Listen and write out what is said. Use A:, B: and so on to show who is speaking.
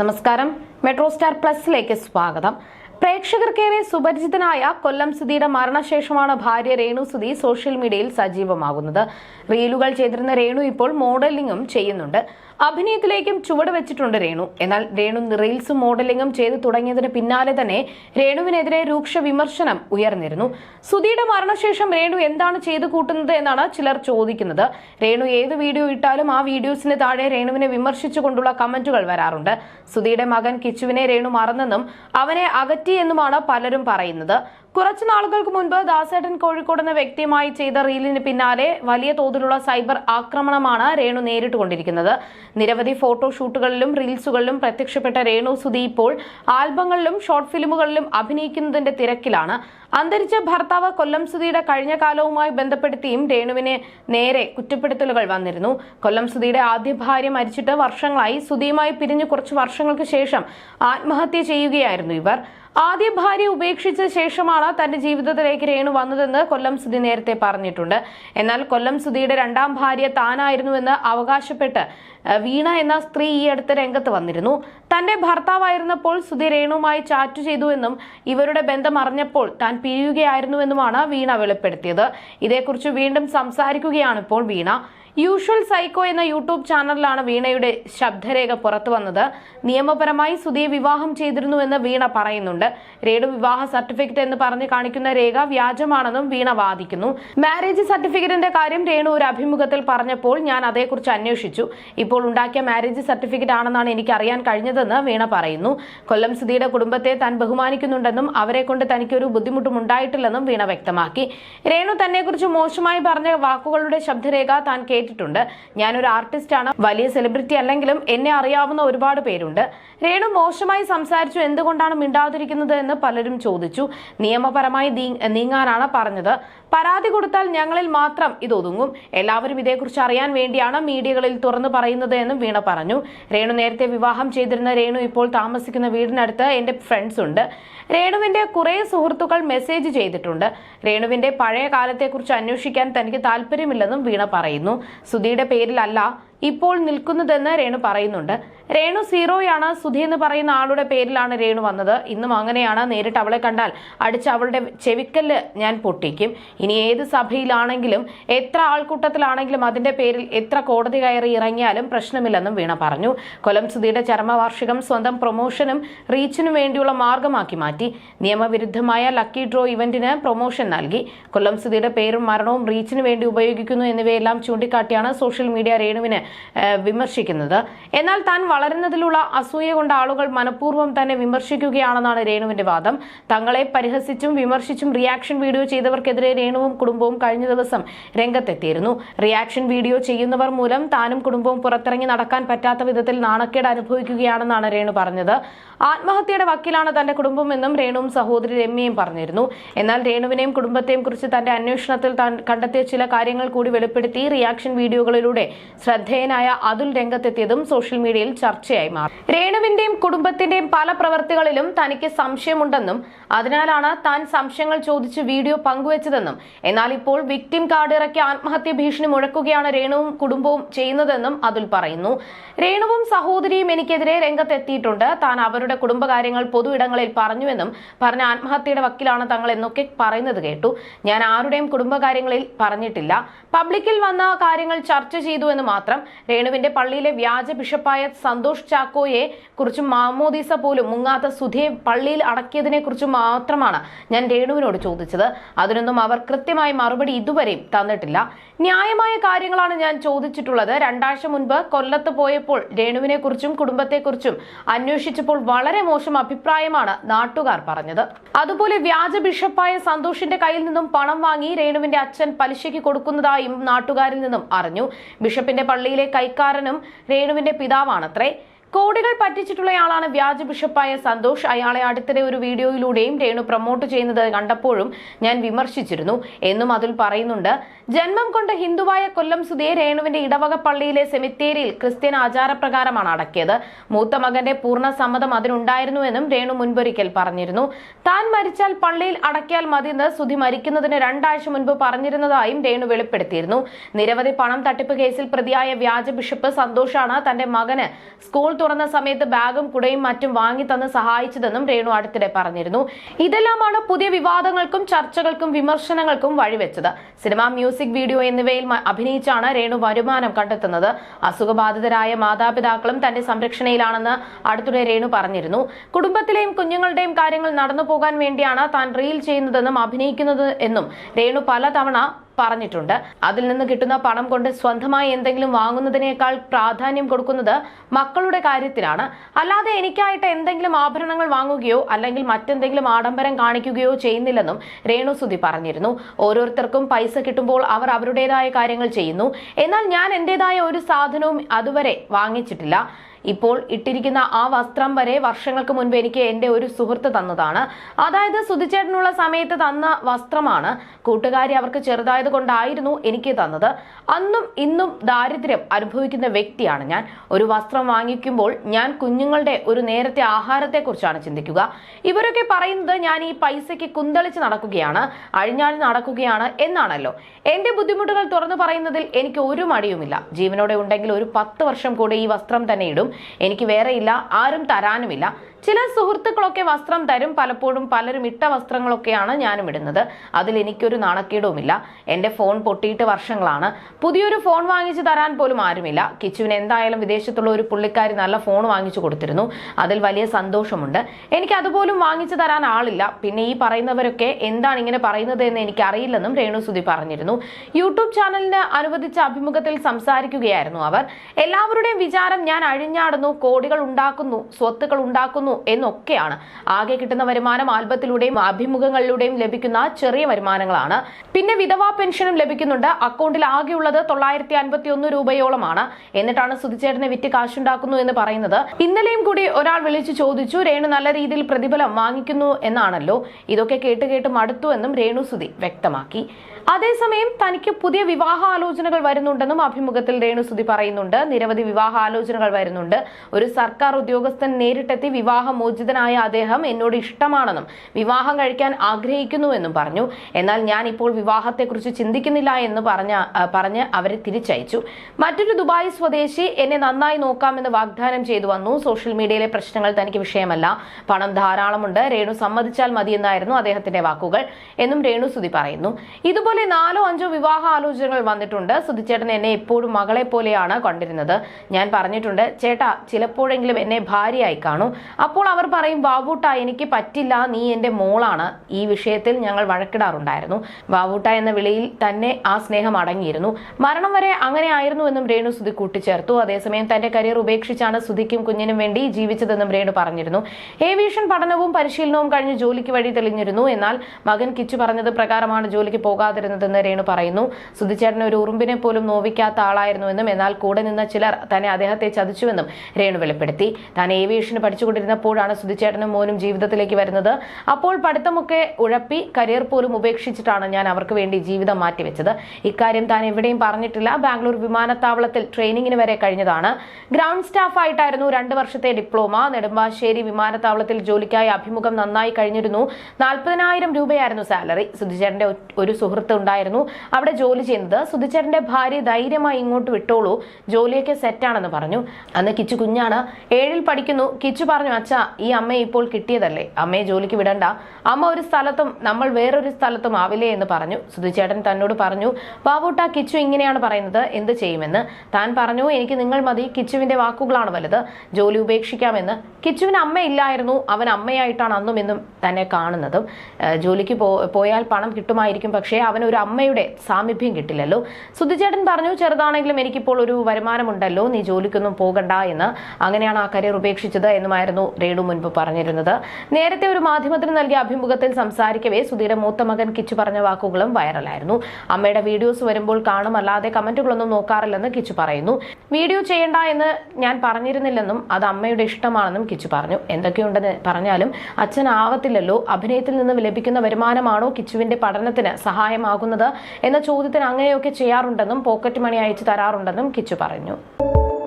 A: നമസ്കാരം metro star പ്ലസിലേക്ക് സ്വാഗതം പ്രേക്ഷകർക്കേറെ സുപരിചിതനായ കൊല്ലം സുധിയുടെ മരണശേഷമാണ് ഭാര്യ രേണു സുധി സോഷ്യൽ മീഡിയയിൽ സജീവമാകുന്നത് റീലുകൾ ചെയ്തിരുന്ന രേണു ഇപ്പോൾ മോഡലിംഗും ചെയ്യുന്നുണ്ട് അഭിനയത്തിലേക്കും ചുവട് വെച്ചിട്ടുണ്ട് രേണു എന്നാൽ രേണു റീൽസും മോഡലിംഗും ചെയ്തു തുടങ്ങിയതിന് പിന്നാലെ തന്നെ രേണുവിനെതിരെ രൂക്ഷ വിമർശനം ഉയർന്നിരുന്നു സുധിയുടെ മരണശേഷം രേണു എന്താണ് ചെയ്തു കൂട്ടുന്നത് എന്നാണ് ചിലർ ചോദിക്കുന്നത് രേണു ഏത് വീഡിയോ ഇട്ടാലും ആ വീഡിയോസിന് താഴെ രേണുവിനെ വിമർശിച്ചുകൊണ്ടുള്ള കമന്റുകൾ വരാറുണ്ട് സുധിയുടെ മകൻ കിച്ചുവിനെ രേണു മറന്നെന്നും അവനെ അകറ്റി എന്നുമാണ് പലരും പറയുന്നത് കുറച്ചു നാളുകൾക്ക് മുൻപ് ദാസേട്ടൻ കോഴിക്കോട് എന്ന വ്യക്തിയുമായി ചെയ്ത റീലിന് പിന്നാലെ വലിയ തോതിലുള്ള സൈബർ ആക്രമണമാണ് രേണു നേരിട്ടുകൊണ്ടിരിക്കുന്നത് നിരവധി ഫോട്ടോഷൂട്ടുകളിലും റീൽസുകളിലും പ്രത്യക്ഷപ്പെട്ട രേണു സുധി ഇപ്പോൾ ആൽബങ്ങളിലും ഷോർട്ട് ഫിലിമുകളിലും അഭിനയിക്കുന്നതിന്റെ തിരക്കിലാണ് അന്തരിച്ച ഭർത്താവ് കൊല്ലം സുധിയുടെ കഴിഞ്ഞ കാലവുമായി ബന്ധപ്പെടുത്തിയും രേണുവിനെ നേരെ കുറ്റപ്പെടുത്തലുകൾ വന്നിരുന്നു കൊല്ലം സുധിയുടെ ആദ്യ ഭാര്യ മരിച്ചിട്ട് വർഷങ്ങളായി സുധിയുമായി പിരിഞ്ഞു കുറച്ച് വർഷങ്ങൾക്ക് ശേഷം ആത്മഹത്യ ചെയ്യുകയായിരുന്നു ഇവർ ആദ്യ ഭാര്യ ഉപേക്ഷിച്ച ശേഷമാണ് തന്റെ ജീവിതത്തിലേക്ക് രേണു വന്നതെന്ന് കൊല്ലം സുധി നേരത്തെ പറഞ്ഞിട്ടുണ്ട് എന്നാൽ കൊല്ലം സുധിയുടെ രണ്ടാം ഭാര്യ താനായിരുന്നുവെന്ന് അവകാശപ്പെട്ട് വീണ എന്ന സ്ത്രീ ഈ അടുത്ത് രംഗത്ത് വന്നിരുന്നു തന്റെ ഭർത്താവായിരുന്നപ്പോൾ സുധി രേണുവുമായി ചാറ്റ് ചെയ്തുവെന്നും ഇവരുടെ ബന്ധം അറിഞ്ഞപ്പോൾ താൻ പിരിയുകയായിരുന്നുവെന്നുമാണ് വീണ വെളിപ്പെടുത്തിയത് ഇതേക്കുറിച്ച് വീണ്ടും സംസാരിക്കുകയാണ് ഇപ്പോൾ വീണ യൂഷ്വൽ സൈക്കോ എന്ന യൂട്യൂബ് ചാനലിലാണ് വീണയുടെ ശബ്ദരേഖ പുറത്തു വന്നത് നിയമപരമായി സുധിയെ വിവാഹം ചെയ്തിരുന്നുവെന്ന് വീണ പറയുന്നുണ്ട് രേണു വിവാഹ സർട്ടിഫിക്കറ്റ് എന്ന് പറഞ്ഞ് കാണിക്കുന്ന രേഖ വ്യാജമാണെന്നും വീണ വാദിക്കുന്നു മാരേജ് സർട്ടിഫിക്കറ്റിന്റെ കാര്യം രേണു ഒരു അഭിമുഖത്തിൽ പറഞ്ഞപ്പോൾ ഞാൻ അതേക്കുറിച്ച് അന്വേഷിച്ചു ഇപ്പോൾ ഉണ്ടാക്കിയ മാരേജ് സർട്ടിഫിക്കറ്റ് ആണെന്നാണ് എനിക്ക് അറിയാൻ കഴിഞ്ഞതെന്ന് വീണ പറയുന്നു കൊല്ലം സുധിയുടെ കുടുംബത്തെ താൻ ബഹുമാനിക്കുന്നുണ്ടെന്നും അവരെ കൊണ്ട് തനിക്കൊരു ബുദ്ധിമുട്ടും ഉണ്ടായിട്ടില്ലെന്നും വീണ വ്യക്തമാക്കി രേണു തന്നെക്കുറിച്ച് മോശമായി പറഞ്ഞ വാക്കുകളുടെ ശബ്ദരേഖ താൻ കേട്ടു കേട്ടിട്ടുണ്ട് ഞാനൊരു ആർട്ടിസ്റ്റാണ് വലിയ സെലിബ്രിറ്റി അല്ലെങ്കിലും എന്നെ അറിയാവുന്ന ഒരുപാട് പേരുണ്ട് രേണു മോശമായി സംസാരിച്ചു എന്തുകൊണ്ടാണ് മിണ്ടാതിരിക്കുന്നത് എന്ന് പലരും ചോദിച്ചു നിയമപരമായി നീങ്ങാനാണ് പറഞ്ഞത് പരാതി കൊടുത്താൽ ഞങ്ങളിൽ മാത്രം ഇത് ഒതുങ്ങും എല്ലാവരും ഇതേക്കുറിച്ച് അറിയാൻ വേണ്ടിയാണ് മീഡിയകളിൽ തുറന്നു പറയുന്നത് എന്നും വീണ പറഞ്ഞു രേണു നേരത്തെ വിവാഹം ചെയ്തിരുന്ന രേണു ഇപ്പോൾ താമസിക്കുന്ന വീടിനടുത്ത് എൻ്റെ ഫ്രണ്ട്സ് ഉണ്ട് രേണുവിൻ്റെ കുറേ സുഹൃത്തുക്കൾ മെസ്സേജ് ചെയ്തിട്ടുണ്ട് രേണുവിൻ്റെ പഴയ കാലത്തെക്കുറിച്ച് അന്വേഷിക്കാൻ തനിക്ക് താല്പര്യമില്ലെന്നും വീണ പറയുന്നു സുധിയുടെ പേരിലല്ല ഇപ്പോൾ നിൽക്കുന്നതെന്ന് രേണു പറയുന്നുണ്ട് രേണു സീറോയാണ് സുധി എന്ന് പറയുന്ന ആളുടെ പേരിലാണ് രേണു വന്നത് ഇന്നും അങ്ങനെയാണ് നേരിട്ട് അവളെ കണ്ടാൽ അടിച്ച് അവളുടെ ചെവിക്കല്ല് ഞാൻ പൊട്ടിക്കും ഇനി ഏത് സഭയിലാണെങ്കിലും എത്ര ആൾക്കൂട്ടത്തിലാണെങ്കിലും അതിന്റെ പേരിൽ എത്ര കോടതി കയറി ഇറങ്ങിയാലും പ്രശ്നമില്ലെന്നും വീണ പറഞ്ഞു കൊലം സുധിയുടെ ചരമവാർഷികം സ്വന്തം പ്രൊമോഷനും റീച്ചിനും വേണ്ടിയുള്ള മാർഗമാക്കി മാറ്റി നിയമവിരുദ്ധമായ ലക്കി ഡ്രോ ഇവന്റിന് പ്രൊമോഷൻ നൽകി കൊല്ലം സുധിയുടെ പേരും മരണവും റീച്ചിനു വേണ്ടി ഉപയോഗിക്കുന്നു എന്നിവയെല്ലാം ചൂണ്ടിക്കാട്ടിയാണ് സോഷ്യൽ മീഡിയ രേണുവിന് വിമർശിക്കുന്നത് എന്നാൽ താൻ വളരുന്നതിലുള്ള അസൂയ കൊണ്ട് ആളുകൾ മനഃപൂർവ്വം തന്നെ വിമർശിക്കുകയാണെന്നാണ് രേണുവിന്റെ വാദം തങ്ങളെ പരിഹസിച്ചും വിമർശിച്ചും റിയാക്ഷൻ വീഡിയോ ചെയ്തവർക്കെതിരെ രേണുവും കുടുംബവും കഴിഞ്ഞ ദിവസം രംഗത്തെത്തിയിരുന്നു റിയാക്ഷൻ വീഡിയോ ചെയ്യുന്നവർ മൂലം താനും കുടുംബവും പുറത്തിറങ്ങി നടക്കാൻ പറ്റാത്ത വിധത്തിൽ നാണക്കേട് അനുഭവിക്കുകയാണെന്നാണ് രേണു പറഞ്ഞത് ആത്മഹത്യയുടെ വക്കീലാണ് തന്റെ കുടുംബമെന്നും രേണുവും സഹോദരി രമ്യയും പറഞ്ഞിരുന്നു എന്നാൽ രേണുവിനെയും കുടുംബത്തെയും കുറിച്ച് തന്റെ അന്വേഷണത്തിൽ കണ്ടെത്തിയ ചില കാര്യങ്ങൾ കൂടി വെളിപ്പെടുത്തി റിയാക്ഷൻ വീഡിയോകളിലൂടെ ശ്രദ്ധ വിധേയനായ അതുൽ രംഗത്തെത്തിയതും സോഷ്യൽ മീഡിയയിൽ ചർച്ചയായി മാറി രേണുവിന്റെയും കുടുംബത്തിന്റെയും പല പ്രവർത്തികളിലും തനിക്ക് സംശയമുണ്ടെന്നും അതിനാലാണ് താൻ സംശയങ്ങൾ ചോദിച്ച് വീഡിയോ പങ്കുവച്ചതെന്നും എന്നാൽ ഇപ്പോൾ വിക്ടിം കാർഡ് ഇറക്കി ആത്മഹത്യ ഭീഷണി മുഴക്കുകയാണ് രേണുവും കുടുംബവും ചെയ്യുന്നതെന്നും അതുൽ പറയുന്നു രേണുവും സഹോദരിയും എനിക്കെതിരെ രംഗത്തെത്തിയിട്ടുണ്ട് താൻ അവരുടെ കുടുംബകാര്യങ്ങൾ പൊതു ഇടങ്ങളിൽ പറഞ്ഞുവെന്നും പറഞ്ഞ ആത്മഹത്യയുടെ വക്കിലാണ് തങ്ങൾ എന്നൊക്കെ പറയുന്നത് കേട്ടു ഞാൻ ആരുടെയും കുടുംബകാര്യങ്ങളിൽ പറഞ്ഞിട്ടില്ല പബ്ലിക്കിൽ വന്ന കാര്യങ്ങൾ ചർച്ച ചെയ്തു എന്ന് മാത്രം രേണുവിന്റെ പള്ളിയിലെ വ്യാജ ബിഷപ്പായ സന്തോഷ് ചാക്കോയെ കുറിച്ചും മാമോദീസ പോലും മുങ്ങാത്ത സുധിയെ പള്ളിയിൽ അടക്കിയതിനെ കുറിച്ചും മാത്രമാണ് ഞാൻ രേണുവിനോട് ചോദിച്ചത് അതിനൊന്നും അവർ കൃത്യമായി മറുപടി ഇതുവരെയും തന്നിട്ടില്ല ന്യായമായ കാര്യങ്ങളാണ് ഞാൻ ചോദിച്ചിട്ടുള്ളത് രണ്ടാഴ്ച മുൻപ് കൊല്ലത്ത് പോയപ്പോൾ രേണുവിനെ കുറിച്ചും കുടുംബത്തെക്കുറിച്ചും അന്വേഷിച്ചപ്പോൾ വളരെ മോശം അഭിപ്രായമാണ് നാട്ടുകാർ പറഞ്ഞത് അതുപോലെ വ്യാജ ബിഷപ്പായ സന്തോഷിന്റെ കയ്യിൽ നിന്നും പണം വാങ്ങി രേണുവിന്റെ അച്ഛൻ പലിശയ്ക്ക് കൊടുക്കുന്നതായും നാട്ടുകാരിൽ നിന്നും അറിഞ്ഞു ബിഷപ്പിന്റെ പള്ളിയിൽ കേസിലെ കൈക്കാരനും രേണുവിന്റെ പിതാവാണത്രേ കോടികൾ പറ്റിച്ചിട്ടുള്ളയാളാണ് വ്യാജ ബിഷപ്പായ സന്തോഷ് അയാളെ അടുത്തിടെ ഒരു വീഡിയോയിലൂടെയും രേണു പ്രൊമോട്ട് ചെയ്യുന്നത് കണ്ടപ്പോഴും ഞാൻ വിമർശിച്ചിരുന്നു എന്നും അതിൽ പറയുന്നുണ്ട് ജന്മം കൊണ്ട് ഹിന്ദുവായ കൊല്ലം സുധേ രേണുവിന്റെ ഇടവക പള്ളിയിലെ സെമിത്തേരിയിൽ ക്രിസ്ത്യൻ ആചാരപ്രകാരമാണ് അടക്കിയത് മൂത്ത മകന്റെ പൂർണ്ണ സമ്മതം അതിനുണ്ടായിരുന്നുവെന്നും രേണു മുൻപൊരിക്കൽ പറഞ്ഞിരുന്നു താൻ മരിച്ചാൽ പള്ളിയിൽ അടക്കിയാൽ മതിയെന്ന് സുധി മരിക്കുന്നതിന് രണ്ടാഴ്ച മുൻപ് പറഞ്ഞിരുന്നതായും രേണു വെളിപ്പെടുത്തിയിരുന്നു നിരവധി പണം തട്ടിപ്പ് കേസിൽ പ്രതിയായ വ്യാജ ബിഷപ്പ് സന്തോഷാണ് തന്റെ മകന് സ്കൂൾ തുറന്ന സമയത്ത് ബാഗും കുടയും മറ്റും വാങ്ങി തന്ന് സഹായിച്ചതെന്നും രേണു അടുത്തിടെ പറഞ്ഞിരുന്നു ഇതെല്ലാമാണ് പുതിയ വിവാദങ്ങൾക്കും ചർച്ചകൾക്കും വിമർശനങ്ങൾക്കും വഴിവെച്ചത് സിനിമ മ്യൂസിക് വീഡിയോ എന്നിവയിൽ അഭിനയിച്ചാണ് രേണു വരുമാനം കണ്ടെത്തുന്നത് അസുഖബാധിതരായ മാതാപിതാക്കളും തന്റെ സംരക്ഷണയിലാണെന്ന് അടുത്തിടെ രേണു പറഞ്ഞിരുന്നു കുടുംബത്തിലെയും കുഞ്ഞുങ്ങളുടെയും കാര്യങ്ങൾ നടന്നു പോകാൻ വേണ്ടിയാണ് താൻ റീൽ ചെയ്യുന്നതെന്നും അഭിനയിക്കുന്നത് എന്നും രേണു പലതവണ പറഞ്ഞിട്ടുണ്ട് അതിൽ നിന്ന് കിട്ടുന്ന പണം കൊണ്ട് സ്വന്തമായി എന്തെങ്കിലും വാങ്ങുന്നതിനേക്കാൾ പ്രാധാന്യം കൊടുക്കുന്നത് മക്കളുടെ കാര്യത്തിലാണ് അല്ലാതെ എനിക്കായിട്ട് എന്തെങ്കിലും ആഭരണങ്ങൾ വാങ്ങുകയോ അല്ലെങ്കിൽ മറ്റെന്തെങ്കിലും ആഡംബരം കാണിക്കുകയോ ചെയ്യുന്നില്ലെന്നും രേണു സുധി പറഞ്ഞിരുന്നു ഓരോരുത്തർക്കും പൈസ കിട്ടുമ്പോൾ അവർ അവരുടേതായ കാര്യങ്ങൾ ചെയ്യുന്നു എന്നാൽ ഞാൻ എന്റേതായ ഒരു സാധനവും അതുവരെ വാങ്ങിച്ചിട്ടില്ല ഇപ്പോൾ ഇട്ടിരിക്കുന്ന ആ വസ്ത്രം വരെ വർഷങ്ങൾക്ക് മുൻപ് എനിക്ക് എൻ്റെ ഒരു സുഹൃത്ത് തന്നതാണ് അതായത് സുധിച്ചേട്ടനുള്ള സമയത്ത് തന്ന വസ്ത്രമാണ് കൂട്ടുകാരി അവർക്ക് ചെറുതായത് കൊണ്ടായിരുന്നു എനിക്ക് തന്നത് അന്നും ഇന്നും ദാരിദ്ര്യം അനുഭവിക്കുന്ന വ്യക്തിയാണ് ഞാൻ ഒരു വസ്ത്രം വാങ്ങിക്കുമ്പോൾ ഞാൻ കുഞ്ഞുങ്ങളുടെ ഒരു നേരത്തെ ആഹാരത്തെക്കുറിച്ചാണ് ചിന്തിക്കുക ഇവരൊക്കെ പറയുന്നത് ഞാൻ ഈ പൈസയ്ക്ക് കുന്തളിച്ച് നടക്കുകയാണ് അഴിഞ്ഞാടി നടക്കുകയാണ് എന്നാണല്ലോ എൻ്റെ ബുദ്ധിമുട്ടുകൾ തുറന്നു പറയുന്നതിൽ എനിക്ക് ഒരു മടിയുമില്ല ജീവനോടെ ഉണ്ടെങ്കിൽ ഒരു പത്ത് വർഷം കൂടെ ഈ വസ്ത്രം തന്നെ ഇടും എനിക്ക് വേറെ ഇല്ല ആരും തരാനുമില്ല ചില സുഹൃത്തുക്കളൊക്കെ വസ്ത്രം തരും പലപ്പോഴും പലരും ഇട്ട വസ്ത്രങ്ങളൊക്കെയാണ് ഞാനും ഇടുന്നത് അതിൽ എനിക്കൊരു നാണക്കേടുമില്ല എൻ്റെ ഫോൺ പൊട്ടിയിട്ട് വർഷങ്ങളാണ് പുതിയൊരു ഫോൺ വാങ്ങിച്ചു തരാൻ പോലും ആരുമില്ല കിച്ചുവിന് എന്തായാലും വിദേശത്തുള്ള ഒരു പുള്ളിക്കാരി നല്ല ഫോൺ വാങ്ങിച്ചു കൊടുത്തിരുന്നു അതിൽ വലിയ സന്തോഷമുണ്ട് എനിക്ക് അതുപോലും വാങ്ങിച്ചു തരാൻ ആളില്ല പിന്നെ ഈ പറയുന്നവരൊക്കെ എന്താണ് ഇങ്ങനെ പറയുന്നത് എന്ന് എനിക്ക് അറിയില്ലെന്നും രേണുസുതി പറഞ്ഞിരുന്നു യൂട്യൂബ് ചാനലിന് അനുവദിച്ച അഭിമുഖത്തിൽ സംസാരിക്കുകയായിരുന്നു അവർ എല്ലാവരുടെയും വിചാരം ഞാൻ അഴിഞ്ഞാടുന്നു കോടികൾ ഉണ്ടാക്കുന്നു സ്വത്തുക്കൾ ഉണ്ടാക്കുന്നു നൽകുന്നു എന്നൊക്കെയാണ് ആകെ കിട്ടുന്ന വരുമാനം ആൽബത്തിലൂടെയും അഭിമുഖങ്ങളിലൂടെയും ലഭിക്കുന്ന ചെറിയ വരുമാനങ്ങളാണ് പിന്നെ വിധവാ പെൻഷനും ലഭിക്കുന്നുണ്ട് അക്കൗണ്ടിൽ ആകെയുള്ളത് തൊള്ളായിരത്തി അൻപത്തി ഒന്ന് രൂപയോളമാണ് എന്നിട്ടാണ് സുധിച്ചേട്ടനെ വിറ്റ് കാശുണ്ടാക്കുന്നു എന്ന് പറയുന്നത് ഇന്നലെയും കൂടി ഒരാൾ വിളിച്ചു ചോദിച്ചു രേണു നല്ല രീതിയിൽ പ്രതിഫലം വാങ്ങിക്കുന്നു എന്നാണല്ലോ ഇതൊക്കെ കേട്ട് കേട്ട് മടുത്തു എന്നും രേണു സുധി വ്യക്തമാക്കി അതേസമയം തനിക്ക് പുതിയ ആലോചനകൾ വരുന്നുണ്ടെന്നും അഭിമുഖത്തിൽ രേണുസുതി പറയുന്നുണ്ട് നിരവധി ആലോചനകൾ വരുന്നുണ്ട് ഒരു സർക്കാർ ഉദ്യോഗസ്ഥൻ നേരിട്ടെത്തി വിവാഹമോചിതനായ അദ്ദേഹം എന്നോട് ഇഷ്ടമാണെന്നും വിവാഹം കഴിക്കാൻ ആഗ്രഹിക്കുന്നുവെന്നും പറഞ്ഞു എന്നാൽ ഞാൻ ഇപ്പോൾ വിവാഹത്തെക്കുറിച്ച് ചിന്തിക്കുന്നില്ല എന്ന് പറഞ്ഞ പറഞ്ഞ് അവരെ തിരിച്ചയച്ചു മറ്റൊരു ദുബായ് സ്വദേശി എന്നെ നന്നായി നോക്കാമെന്ന് വാഗ്ദാനം ചെയ്തു വന്നു സോഷ്യൽ മീഡിയയിലെ പ്രശ്നങ്ങൾ തനിക്ക് വിഷയമല്ല പണം ധാരാളമുണ്ട് രേണു സമ്മതിച്ചാൽ മതിയെന്നായിരുന്നു അദ്ദേഹത്തിന്റെ വാക്കുകൾ എന്നും രേണുസുതി പറയുന്നു ഇതുപോലെ ഇതുപോലെ നാലോ അഞ്ചോ വിവാഹ ആലോചനകൾ വന്നിട്ടുണ്ട് സുധിച്ചേട്ടൻ എന്നെ എപ്പോഴും മകളെ പോലെയാണ് കണ്ടിരുന്നത് ഞാൻ പറഞ്ഞിട്ടുണ്ട് ചേട്ടാ ചിലപ്പോഴെങ്കിലും എന്നെ ഭാര്യയായി കാണൂ അപ്പോൾ അവർ പറയും വാവൂട്ട എനിക്ക് പറ്റില്ല നീ എൻ്റെ മോളാണ് ഈ വിഷയത്തിൽ ഞങ്ങൾ വഴക്കിടാറുണ്ടായിരുന്നു വാവൂട്ട എന്ന വിളിയിൽ തന്നെ ആ സ്നേഹം അടങ്ങിയിരുന്നു മരണം വരെ അങ്ങനെ ആയിരുന്നു എന്നും രേണു സുധി കൂട്ടിച്ചേർത്തു അതേസമയം തന്റെ കരിയർ ഉപേക്ഷിച്ചാണ് സുധിക്കും കുഞ്ഞിനും വേണ്ടി ജീവിച്ചതെന്നും രേണു പറഞ്ഞിരുന്നു ഏവിയേഷൻ പഠനവും പരിശീലനവും കഴിഞ്ഞ് ജോലിക്ക് വഴി തെളിഞ്ഞിരുന്നു എന്നാൽ മകൻ കിച്ചു പറഞ്ഞത് പ്രകാരമാണ് ജോലിക്ക് പോകാതെ ചെയ്യാതിരുന്നതെന്ന് രേണു പറയുന്നു സുധിച്ചേട്ടൻ ഒരു ഉറുമ്പിനെ പോലും നോവിക്കാത്ത ആളായിരുന്നുവെന്നും എന്നാൽ കൂടെ നിന്ന ചിലർ തന്നെ അദ്ദേഹത്തെ ചതിച്ചുവെന്നും രേണു വെളിപ്പെടുത്തി താൻ ഏവിയേഷന് പഠിച്ചുകൊണ്ടിരുന്നപ്പോഴാണ് സുധിച്ചേട്ടനും മോനും ജീവിതത്തിലേക്ക് വരുന്നത് അപ്പോൾ പഠിത്തമൊക്കെ ഉഴപ്പി കരിയർ പോലും ഉപേക്ഷിച്ചിട്ടാണ് ഞാൻ അവർക്ക് വേണ്ടി ജീവിതം മാറ്റിവെച്ചത് ഇക്കാര്യം താൻ എവിടെയും പറഞ്ഞിട്ടില്ല ബാംഗ്ലൂർ വിമാനത്താവളത്തിൽ ട്രെയിനിങ്ങിന് വരെ കഴിഞ്ഞതാണ് ഗ്രൗണ്ട് സ്റ്റാഫായിട്ടായിരുന്നു രണ്ട് വർഷത്തെ ഡിപ്ലോമ നെടുമ്പാശ്ശേരി വിമാനത്താവളത്തിൽ ജോലിക്കായി അഭിമുഖം നന്നായി കഴിഞ്ഞിരുന്നു നാൽപ്പതിനായിരം രൂപയായിരുന്നു സാലറി സുധിചേട്ടന്റെ ഒരു സുഹൃത്ത് സുഹൃത്ത് ഉണ്ടായിരുന്നു അവിടെ ജോലി ചെയ്യുന്നത് സുധിച്ചേട്ടന്റെ ഭാര്യ ധൈര്യമായി ഇങ്ങോട്ട് വിട്ടോളൂ ജോലിയൊക്കെ സെറ്റാണെന്ന് പറഞ്ഞു അന്ന് കിച്ചു കുഞ്ഞാണ് ഏഴിൽ പഠിക്കുന്നു കിച്ചു പറഞ്ഞു അച്ഛ ഈ അമ്മയെ ഇപ്പോൾ കിട്ടിയതല്ലേ അമ്മയെ ജോലിക്ക് വിടണ്ട അമ്മ ഒരു സ്ഥലത്തും നമ്മൾ വേറൊരു സ്ഥലത്തും ആവില്ലേ എന്ന് പറഞ്ഞു സുധിച്ചേട്ടൻ തന്നോട് പറഞ്ഞു ബാബൂട്ട കിച്ചു ഇങ്ങനെയാണ് പറയുന്നത് എന്ത് ചെയ്യുമെന്ന് താൻ പറഞ്ഞു എനിക്ക് നിങ്ങൾ മതി കിച്ചുവിന്റെ വാക്കുകളാണ് വലുത് ജോലി ഉപേക്ഷിക്കാമെന്ന് കിച്ചുവിന് അമ്മയില്ലായിരുന്നു അവൻ അമ്മയായിട്ടാണ് അന്നും ഇന്നും തന്നെ കാണുന്നതും ജോലിക്ക് പോയാൽ പണം കിട്ടുമായിരിക്കും പക്ഷേ അവൻ അവന് ഒരു അമ്മയുടെ സാമീപ്യം കിട്ടില്ലല്ലോ സുധിചേട്ടൻ പറഞ്ഞു ചെറുതാണെങ്കിലും എനിക്കിപ്പോൾ ഒരു വരുമാനമുണ്ടല്ലോ നീ ജോലിക്കൊന്നും പോകണ്ട എന്ന് അങ്ങനെയാണ് ആ കരിയർ ഉപേക്ഷിച്ചത് എന്നുമായിരുന്നു റേഡു മുൻപ് പറഞ്ഞിരുന്നത് നേരത്തെ ഒരു മാധ്യമത്തിന് നൽകിയ അഭിമുഖത്തിൽ സംസാരിക്കവേ സുധീര മൂത്ത മകൻ കിച്ചു പറഞ്ഞ വാക്കുകളും വൈറലായിരുന്നു അമ്മയുടെ വീഡിയോസ് വരുമ്പോൾ കാണും അല്ലാതെ കമന്റുകളൊന്നും നോക്കാറില്ലെന്ന് കിച്ചു പറയുന്നു വീഡിയോ ചെയ്യണ്ട എന്ന് ഞാൻ പറഞ്ഞിരുന്നില്ലെന്നും അത് അമ്മയുടെ ഇഷ്ടമാണെന്നും കിച്ചു പറഞ്ഞു എന്തൊക്കെയുണ്ടെന്ന് പറഞ്ഞാലും അച്ഛൻ ആവത്തില്ലല്ലോ അഭിനയത്തിൽ നിന്ന് ലഭിക്കുന്ന വരുമാനമാണോ കിച്ചുവിന്റെ പഠനത്തിന് സഹായം ആവശ്യമാകുന്നത് എന്ന ചോദ്യത്തിന് അങ്ങനെയൊക്കെ ചെയ്യാറുണ്ടെന്നും പോക്കറ്റ് മണി അയച്ചു തരാറുണ്ടെന്നും കിച്ചു പറഞ്ഞു